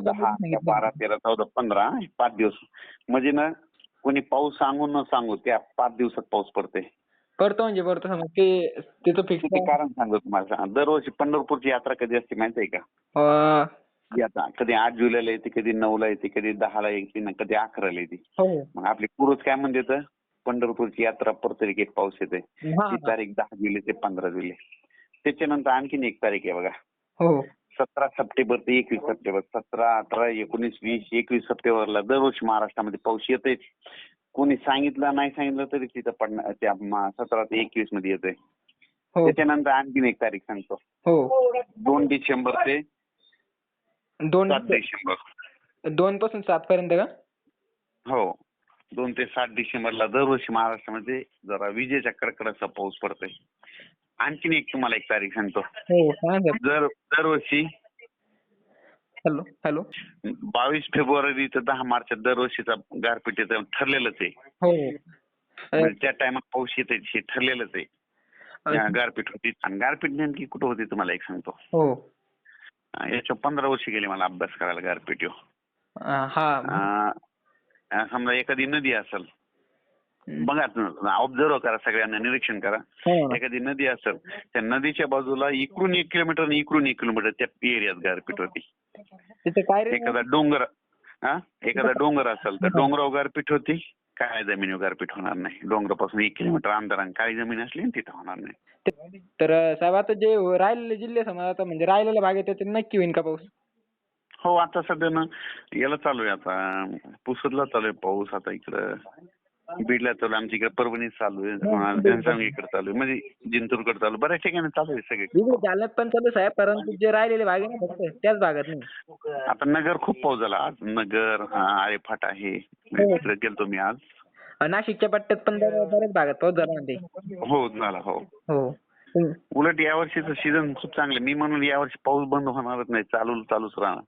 दहा बारा. तेरा चौदा पंधरा पाच दिवस. म्हणजे ना कोणी पाऊस सांगू न सांगू त्या पाच दिवसात पाऊस पडते पडतो म्हणजे पडतो ते तिथं फिक्स कारण सांगतो तुम्हाला. दरवर्षी पंढरपूरची यात्रा कधी असते माहिती आहे का कधी आठ जुलैला येते कधी नऊला येते कधी दहाला येते ना कधी अकराला येते. हो. मग आपली पूर्वज काय म्हणते तर पंढरपूरची यात्रा प्रत्येक एक पाऊस येते. ती तारीख दहा जुलै ते पंधरा जुलै. त्याच्यानंतर आणखीन एक तारीख आहे बघा. हो. सतरा सप्टेंबर ते एकवीस सप्टेंबर सतरा अठरा एकोणीस वीस एकवीस सप्टेंबरला दरवर्षी महाराष्ट्रामध्ये पाऊस येतेच कोणी सांगितलं नाही सांगितलं तरी तिथं पडणार त्या सतरा ते एकवीसमध्ये येतोय. हो. त्याच्यानंतर आणखीन एक तारीख सांगतो. हो. दोन डिसेंबर ते दोन सात डिसेंबर. दोन पासून सात पर्यंत का? हो. दोन ते सात डिसेंबरला दरवर्षी महाराष्ट्रामध्ये जरा विजेच्या कडकडाचा पाऊस पडतोय. आणखीन एक तुम्हाला एक तारीख सांगतो. हो सांगा. सर दर दरवर्षी हॅलो हॅलो. बावीस फेब्रुवारी ते दहा मार्च दरवर्षीचा गारपिटीचं ठरलेलंच आहे. हो. म्हणजे त्या टायमात पाऊस येते हे ठरलेलंच आहे. गारपीट होती. आणि गारपीट नेमकी कुठं होती तुम्हाला एक सांगतो. हो. याच्या पंधरा वर्ष गेले मला अभ्यास करायला गारपीट ह्यो. अ, हा. अं, समजा एखादी नदी असेल बघा ऑब्झर्व करा सगळ्यांना निरीक्षण करा. हो. एखादी नदी असेल त्या नदीच्या बाजूला इकडून एक किलोमीटर आणि इकडून एक किलोमीटर त्या एरियात गारपीट होती तिथे काय रे? एखादा डोंगर हा? एखादा डोंगर असेल तर डोंगरावर गारपीट होती काय जमिनीवर गारपीट होणार नाही. डोंगरापासून एक किलोमीटर अंतराने काळी जमीन असली तिथं होणार नाही. तर साहेब आता जे राहिलेले जिल्हे समजा आता म्हणजे राहिलेल्या भाग आहे त्याच्यात नक्की होईल का पाऊस? हो आता सध्या ना याला चालू आहे आता. पुसदला चालू आहे पाऊस आता इकडं. बीडला चालू आहे आमच्या इकडे परभणीत चालू आहे इकडे चालू आहे. म्हणजे जिंतूरकडे चालू आहे. बऱ्याच ठिकाणी चालू आहे सगळे. इकडे जालन्यात पण चालू साहेब परंतु जे राहिलेले भाग आहे ना फक्त त्याच भागात नाही. आता नगर खूप पाऊस झाला. आज नगर हा, आळेफाट आहे. हो. तिकडे गेलतो मी आज. अ, नाशिकच्या पट्ट्यात पण बऱ्या- बऱ्याच भागात पाऊस झाला ते हो झाला हो. हो. हम्म. उलट यावर्षीचं सीझन खूप चांगलं मी म्हणून यावर्षी पाऊस बंद होणारच नाही. चालू चालूच राहणार.